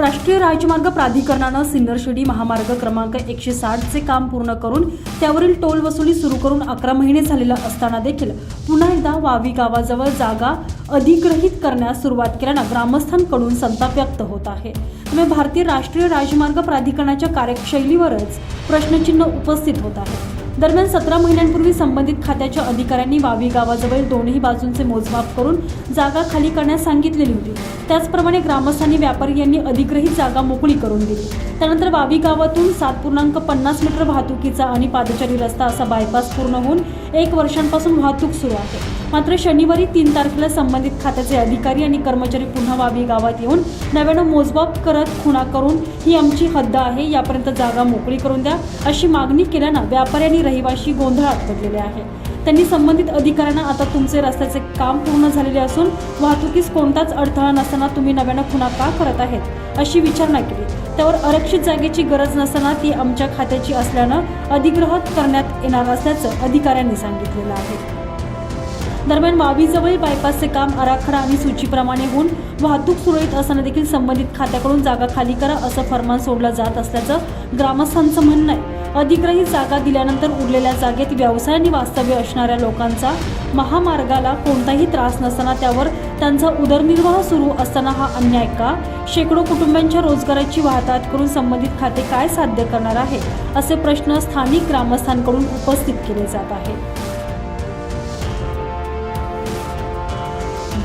राष्ट्रीय राजमार्ग प्राधिकरणानं सिन्नरशिडी महामार्ग क्रमांक एकशे साठचे काम पूर्ण करून त्यावरील टोल वसुली सुरू करून अकरा महिने झालेलं असताना देखील पुन्हा एकदा वावी गावाजवळ जागा अधिग्रहित करण्यास सुरुवात केल्यानं ग्रामस्थांकडून संताप व्यक्त होत आहे. त्यामुळे भारतीय राष्ट्रीय राजमार्ग प्राधिकरणाच्या कार्यशैलीवरच प्रश्नचिन्ह उपस्थित होत आहे. दरम्यान सतरा महिन्यांपूर्वी संबंधित खात्याच्या अधिकाऱ्यांनी वावी गावाजवळ दोन्ही बाजूंचे मोजमाप करून जागा खाली करण्यास सांगितलेली होती. त्याचप्रमाणे ग्रामस्थांनी व्यापारी यांनी अधिग्रहित जागा मोकळी करून दिली. त्यानंतर वावी गावातून सात पूर्णांक पन्नास मीटर वाहतुकीचा आणि पादचारी रस्ता असा बायपास पूर्ण होऊन एक वर्षांपासून वाहतूक सुरू आहे. मात्र शनिवारी तीन तारखेला संबंधित खात्याचे अधिकारी आणि कर्मचारी पुन्हा वावी गावात येऊन नव्यानं मोजमाप करत खुणा करून ही आमची हद्द आहे यापर्यंत जागा मोकळी करून द्या अशी मागणी केल्यानं व्यापारी आणि रहिवाशी गोंधळात पडलेले आहे. त्यांनी संबंधित अधिकाऱ्यांना आता तुमचे रस्त्याचे काम पूर्ण झालेले असून वाहतुकीस कोणताच अडथळा नसताना तुम्ही नव्यानं खुणा का करत आहेत अशी विचारणा केली. त्यावर आरक्षित जागेची गरज नसताना ती आमच्या खात्याची असल्यानं अधिग्रहित करण्यात येणार असल्याचं अधिकाऱ्यांनी सांगितलेलं आहे. दरम्यान वावीजवळील बायपासचे काम आराखडा आणि सूचीप्रमाणे होऊन वाहतूक सुरळीत असताना देखील संबंधित खात्याकडून जागा खाली करा असं फरमान सोडलं जात असल्याचं ग्रामस्थांचं म्हणणं आहे. अधिग्रहित जागा दिल्यानंतर उरलेल्या जागेत व्यवसाय आणि वास्तव्य असणाऱ्या लोकांचा महामार्गाला कोणताही त्रास नसताना त्यावर त्यांचा उदरनिर्वाह सुरू असताना हा अन्याय का? शेकडो कुटुंबांच्या रोजगाराची वाहतात करून संबंधित खाते काय साध्य करणार आहे? असे प्रश्न स्थानिक ग्रामस्थांकडून उपस्थित केले जात आहेत.